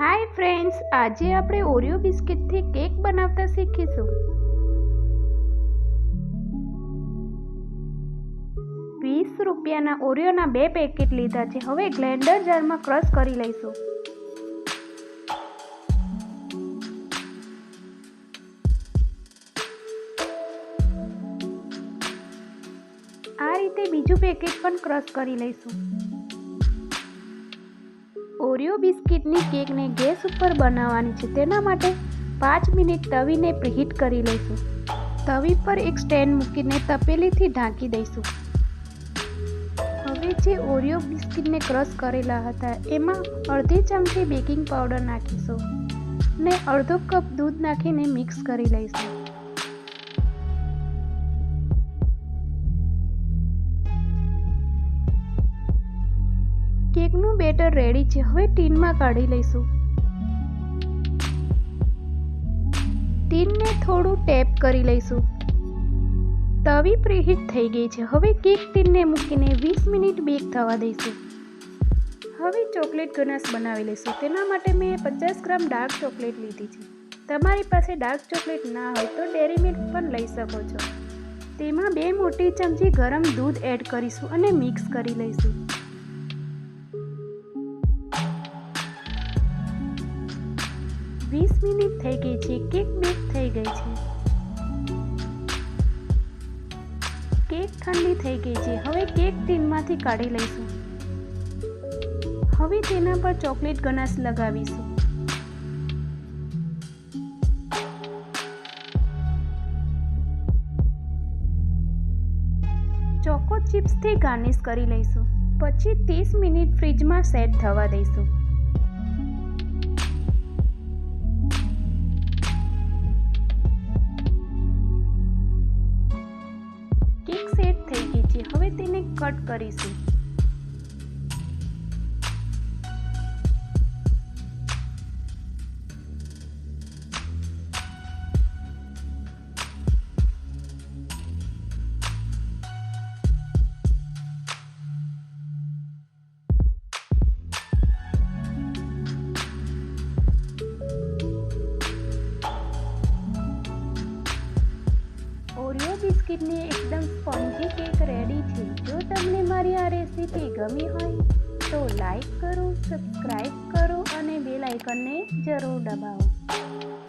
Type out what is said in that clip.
Hi friends આજે આપણે Oreo બિસ્કિટથી cake બનાવતા શીખીશું. વીસ રૂપિયાના ઓરિયોના બે પેકેટ લીધા છે. હવે ગ્લેન્ડર જારમાં ક્રશ કરી લઈશું. આ રીતે બીજું પેકેટ પણ ક્રશ કરી લઈશું. ઓરિયો બિસ્કિટની કેકને ગેસ ઉપર બનાવવાની છે. તેના માટે પાંચ મિનિટ તવીને પ્રીહીટ કરી લઈશું. તવી પર એક સ્ટેન્ડ મૂકીને તપેલીથી ઢાંકી દઈશું. હવે જે ઓરિયો બિસ્કિટને ક્રશ કરેલા હતા, એમાં અડધી ચમચી બેકિંગ પાવડર નાખીશું ને અડધો કપ દૂધ નાખીને મિક્સ કરી લઈશું. કેકનું બેટર રેડી છે. હવે ટીનમાં કાઢી લઈશું. ટીનને થોડું ટેપ કરી લઈશું. તવી પ્રીહીટ થઈ ગઈ છે. હવે કેક ટીનને મૂકીને વીસ મિનિટ બેક થવા દઈશું. હવે ચોકલેટ ગનાસ બનાવી લઈશું. તેના માટે મેં પચાસ ગ્રામ ડાર્ક ચોકલેટ લીધી છે. તમારી પાસે ડાર્ક ચોકલેટ ના હોય તો ડેરી મિલ્ક પણ લઈ શકો છો. તેમાં બે મોટી ચમચી ગરમ દૂધ એડ કરીશું અને મિક્સ કરી લઈશું. વીસ મિનિટ થઈ ગઈ છે કેક બેક થઈ ગઈ છે. કેક ઠંડી થઈ ગઈ છે. હવે કેક ટીનમાંથી કાઢી લઈશું. હવે તેના પર ચોકલેટ ગનાશ લગાવીશું. ચોકો ચિપ્સથી ગાર્નિશ કરી લઈશું. પછી ત્રીસ મિનિટ ફ્રીજમાં સેટ થવા દઈશું. તેને કટ કરીશું. બિસ્કિટની એકદમ સ્પોન્જી કેક રેડી છે. જો તમને મારી આ રેસીપી ગમી હોય, તો લાઈક કરો સબસ્ક્રાઈબ કરો અને બેલ આઇકનને જરૂર દબાવો.